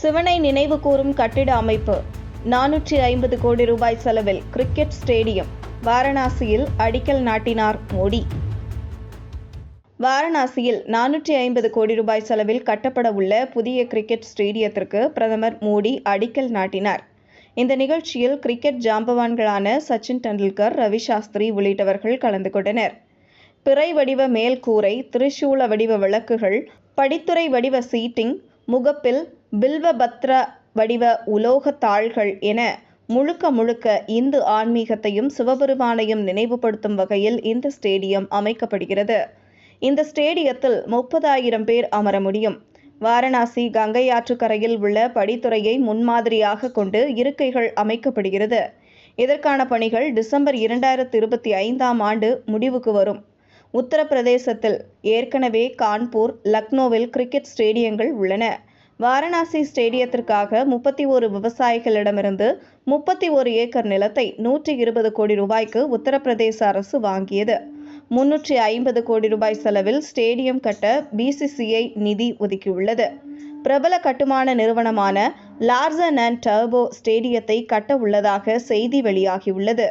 சிவனை நினைவு கூறும் கட்டிட அமைப்பு. நானூற்றி ஐம்பது கோடி ரூபாய் செலவில் கிரிக்கெட் ஸ்டேடியம். வாரணாசியில் அடிக்கல் நாட்டினார் மோடி. வாரணாசியில் நானூற்றி ஐம்பது கோடி ரூபாய் செலவில் கட்டப்பட உள்ள புதிய கிரிக்கெட் ஸ்டேடியத்திற்கு பிரதமர் மோடி அடிக்கல் நாட்டினார். இந்த நிகழ்ச்சியில் கிரிக்கெட் ஜாம்பவான்களான சச்சின் டெண்டுல்கர் ரவி சாஸ்திரி உள்ளிட்டவர்கள் கலந்து கொண்டனர். பிறை வடிவ மேல்கூரை திரிசூல வடிவ விளக்குகள் படித்துறை வடிவ சீட்டிங் முகப்பில் பில்வபத்ர வடிவ உலோக தாள்கள் என முழுக்க முழுக்க இந்து ஆன்மீகத்தையும் சிவபெருமானையும் நினைவுபடுத்தும் வகையில் இந்த ஸ்டேடியம் அமைக்கப்படுகிறது. இந்த ஸ்டேடியத்தில் முப்பதாயிரம் பேர் அமர முடியும். வாரணாசி கங்கை ஆற்றுக்கரையில் உள்ள படித்துறையை முன்மாதிரியாக கொண்டு இருக்கைகள் அமைக்கப்படுகிறது. இதற்கான பணிகள் டிசம்பர் இரண்டாயிரத்தி இருபத்தி ஐந்தாம் ஆண்டு முடிவுக்கு வரும். உத்தரப்பிரதேசத்தில் ஏற்கனவே கான்பூர் லக்னோவில் கிரிக்கெட் ஸ்டேடியங்கள் உள்ளன. வாரணாசி ஸ்டேடியத்திற்காக முப்பத்தி ஒரு விவசாயிகளிடமிருந்து முப்பத்தி ஒரு ஏக்கர் நிலத்தை நூற்றி இருபது கோடி ரூபாய்க்கு உத்தரப்பிரதேச அரசு வாங்கியது. முன்னூற்றி ஐம்பது கோடி ரூபாய் செலவில் ஸ்டேடியம் கட்ட பிசிசிஐ நிதி ஒதுக்கியுள்ளது. பிரபல கட்டுமான நிறுவனமான லார்சன் அண்ட் டர்போ ஸ்டேடியத்தை கட்ட உள்ளதாக செய்தி வெளியாகியுள்ளது.